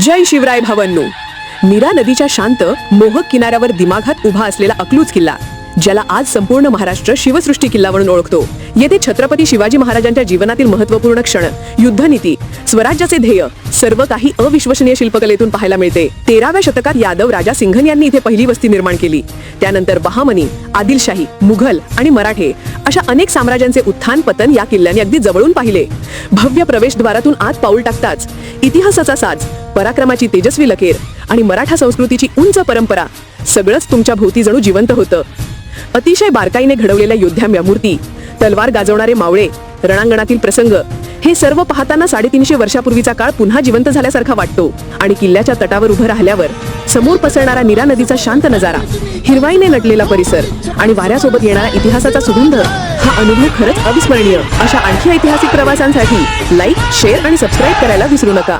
जय शिवराय भावांनो नीरा नदीच्या शांत मोहक किनाऱ्यावर दिमागात उभा असलेला अकलूज किल्ला ज्याला आज संपूर्ण महाराष्ट्र शिवसृष्टी किल्ला म्हणून ओळखतो. येथे छत्रपती शिवाजी महाराजांच्या जीवनातील महत्त्वपूर्ण क्षण युद्धनीती स्वराज्याचे ध्येय सर्व काही अविश्वसनीय शिल्पकलेतून पाहायला मिळते. तेराव्या शतकात यादव राजा सिंघन यांनी इथे पहिली वस्ती निर्माण केली. त्यानंतर बहामनी आदिलशाही मुघल आणि मराठे अशा अनेक साम्राज्यांचे उत्थान पतन या किल्ल्याने अगदी जवळून पाहिले. भव्य प्रवेशद्वारातून आत पाऊल टाकताच इतिहासाचा साज पराक्रमाची तेजस्वी लकेर आणि मराठा संस्कृतीची उंच परंपरा सगळंच तुमच्या भोवती जणू जिवंत होतं. अतिशय बारकाईने घडवलेल्या योद्ध्या मूर्ती तलवार गाजवणारे मावळे रणांगणातील प्रसंग हे सर्व पाहताना साडेतीनशे वर्षापूर्वीचा काळ पुन्हा जिवंत झाल्यासारखा वाटतो आणि किल्ल्याच्या तटावर उभं राहिल्यावर समोर पसरणारा नीरा नदीचा शांत नजारा. हिरवाईने नटलेला परिसर आणि वाऱ्यासोबत येणारा इतिहासाचा सुगंध हा अनुभव खरंच अविस्मरणीय. अशा आणखी ऐतिहासिक प्रवासांसाठी लाईक शेअर आणि सबस्क्राईब करायला विसरू नका.